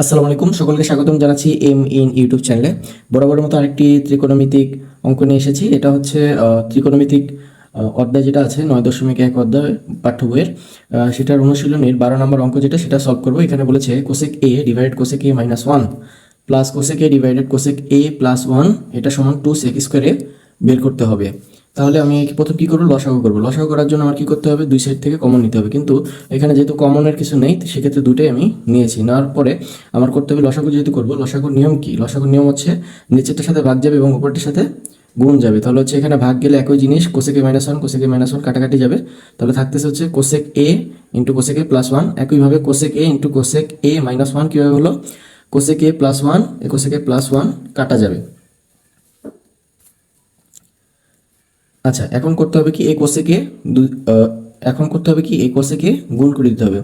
আসসালামু আলাইকুম, সকলকে স্বাগতম জানাচ্ছি এম ইন ইউটিউব চ্যানেলে বরাবরের মতো আরেকটি ত্রিকোণমিতিক অঙ্ক নিয়ে এসেছি। এটা হচ্ছে ত্রিকোণমিতিক অধ্যায় যেটা আছে, নয় দশমিক এক অধ্যায় পাঠ্য বইয়ের। সেটার অনুশীলনের বারো নম্বর অঙ্ক যেটা, সেটা সলভ করব। এখানে বলেছে cosec A divided cosec A minus one plus cosec A divided cosec A plus one এটা সমান টু সেক স্কোয়ারে বের করতে হবে। তাহলে আমি প্রথম কী করব? লসাগু করব। লসাগু করার জন্য আমার কী করতে হবে? দুই সাইড থেকে কমন নিতে হবে। কিন্তু এখানে যেহেতু কমনের কিছু নেই, সেক্ষেত্রে দুটোই আমি নিয়েছি। নেওয়ার পরে আমার করতে হবে লসাগু যেহেতু করব, লসাগুর নিয়ম কি? লসাগুর নিয়ম হচ্ছে নিচেরটার সাথে ভাগ যাবে এবং উপরটার সাথে গুণ যাবে। তাহলে হচ্ছে এখানে ভাগ গেলে একই জিনিস cosec A minus one cosec A minus one কাটাকাটি যাবে। তাহলে থাকতেছে হচ্ছে cosec A into cosec A plus one একইভাবে cosec A into cosec A minus one কীভাবে হলো? Cosec A plus one A plus one কাটা যাবে। আচ্ছা এখন করতে হবে কি? এই কোষেকে এখন করতে হবে কি? এ কোষেকে গুণ করে দিতে হবে।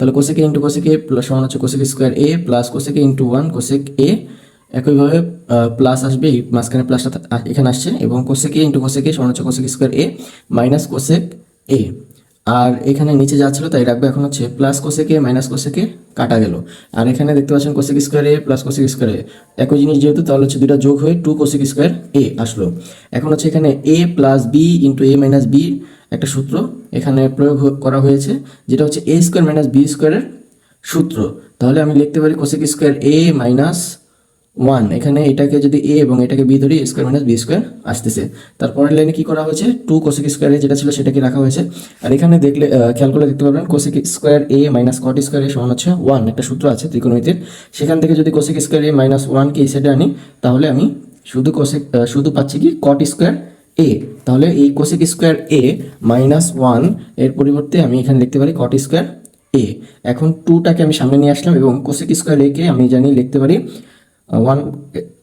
তাহলে কোষেকে ইন্টু কোষেকে প্লাস সমান হচ্ছে cosec square A plus cosec A into one cosec A একইভাবে প্লাস আসবে এই মাঝখানে প্লাসটা এখানে আসছে এবং কোষেকে ইন্টু কোষেকে সমান হচ্ছে কোষেক স্কোয়ার এ মাইনাস কোষেক এ আর এখানে নিচে যা ছিল তাই রাখবে। এখন হচ্ছে প্লাস কোসেকে মাইনাস কোসেকে কাটা গেল। আর এখানে দেখতে পাচ্ছেন cosec square A plus cosec square A. একই জিনিস যেহেতু, তাহলে হচ্ছে দুটা যোগ হয়ে টু কোসেক স্কোয়ার এ আসলো। এখন হচ্ছে এখানে A plus B into A minus B একটা সূত্র এখানে প্রয়োগ করা হয়েছে, যেটা হচ্ছে এ স্কোয়ার মাইনাস বি স্কোয়ারের সূত্র। তাহলে আমি লিখতে পারি cosec square A minus one, এখানে এটাকে যদি এ এবং এটাকে বি ধরি স্কোয়ার মাইনাস বি স্কোয়ার আসতেছে। তারপরের লাইনে কি করা হয়েছে? টু কোসেক স্কোয়ারে যেটা ছিল সেটাকে রাখা হয়েছে। আর এখানে দেখলে খেয়াল করে দেখতে পারবেন cosec square A minus cot square A সমান হচ্ছে ওয়ান একটা সূত্র আছে ত্রিকোণমিতির। সেখান থেকে যদি কোসেক স্কোয়ার এ মাইনাস ওয়ানকে এই সাইডে আনি, তাহলে আমি শুধু কোসেক শুধু পাচ্ছি কি? কট স্কোয়ার এ তাহলে এই কোসেক স্কোয়ার এ মাইনাস ওয়ানের পরিবর্তে আমি এখানে লিখতে পারি কট স্কোয়ার এ এখন টুটাকে আমি সামনে নিয়ে আসলাম এবং কোসেক স্কোয়ার এ কে আমি জানি লিখতে পারি ওয়ান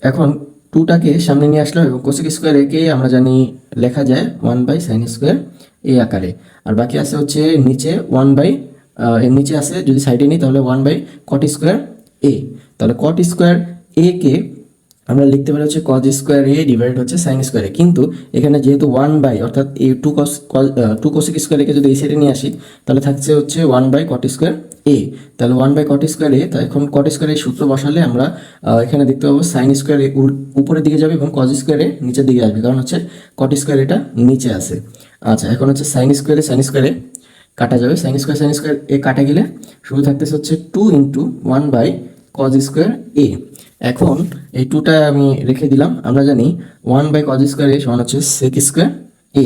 এখন টুটাকে সামনে নিয়ে আসলাম এবং কোসেক স্কোয়ার একে আমরা জানি লেখা যায় one by sine square A আকারে। আর বাকি আছে হচ্ছে নিচে ওয়ান বাই এর নিচে আছে যদি সাইডে নিই তাহলে one by cot square A তাহলে কট স্কোয়ার এ কে আমরা লিখতে পারি হচ্ছে কজ স্কোয়ার এ ডিভাইড হচ্ছে সাইন স্কোয়ারে কিন্তু এখানে যেহেতু ওয়ান বাই অর্থাৎ এই two cos two cosec square একে যদি এই সাইডে নিয়ে আসি, তাহলে থাকছে হচ্ছে one by cot square A তাহলে one by cot square A তা এখন কট স্কোয়ারের সূত্র বসালে আমরা এখানে দেখতে পাবো সাইন স্কোয়ার এ উপরের দিকে যাবে এবং কজ স্কোয়ার এ নিচের দিকে আসবে। কারণ হচ্ছে কট স্কোয়ার এটা নিচে আছে। আচ্ছা এখন হচ্ছে সাইন স্কোয়ারে সাইন স্কোয়ারে কাটা যাবে। Sine square sine square A কাটা গেলে শুধু থাকতেছে হচ্ছে two into one by cos square A এখন এই টুটা আমি রেখে দিলাম। আমরা জানি one by cos square A সমান হচ্ছে সেক স্কোয়ার এ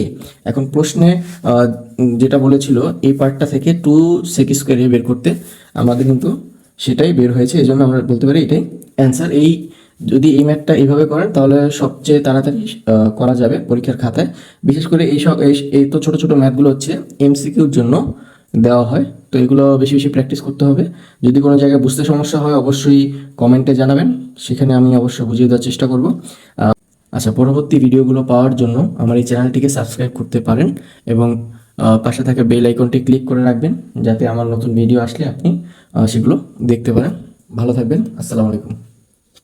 এখন প্রশ্নে যেটা বলেছিল, এই পার্টটা থেকে টু সেক স্কোয়ার এ বের করতে আমাদের কিন্তু সেটাই বের হয়েছে এই জন্য আমরা বলতে পারি এটাই অ্যান্সার এই যদি এই ম্যাথটা এইভাবে করেন, তাহলে সবচেয়ে তাড়াতাড়ি করা যাবে পরীক্ষার খাতায়। বিশেষ করে এই সব, এই এই তো ছোটো ছোটো ম্যাথগুলো হচ্ছে এমসিকিউর জন্য দেওয়া হয়। তো এগুলো বেশি বেশি প্র্যাকটিস করতে হবে। যদি কোনো জায়গায় বুঝতে সমস্যা হয়, অবশ্যই কমেন্টে জানাবেন। সেখানে আমি অবশ্যই বুঝিয়ে দেওয়ার চেষ্টা করব। আচ্ছা পরবর্তী ভিডিওগুলো পাওয়ার জন্য আমার এই চ্যানেলটিকে সাবস্ক্রাইব করতে পারেন এবং পাশে থাকা বেল আইকনটি ক্লিক করে রাখবেন যাতে আমার নতুন ভিডিও আসলে আপনি সেগুলো দেখতে পারেন। ভালো থাকবেন। আসসালামু আলাইকুম।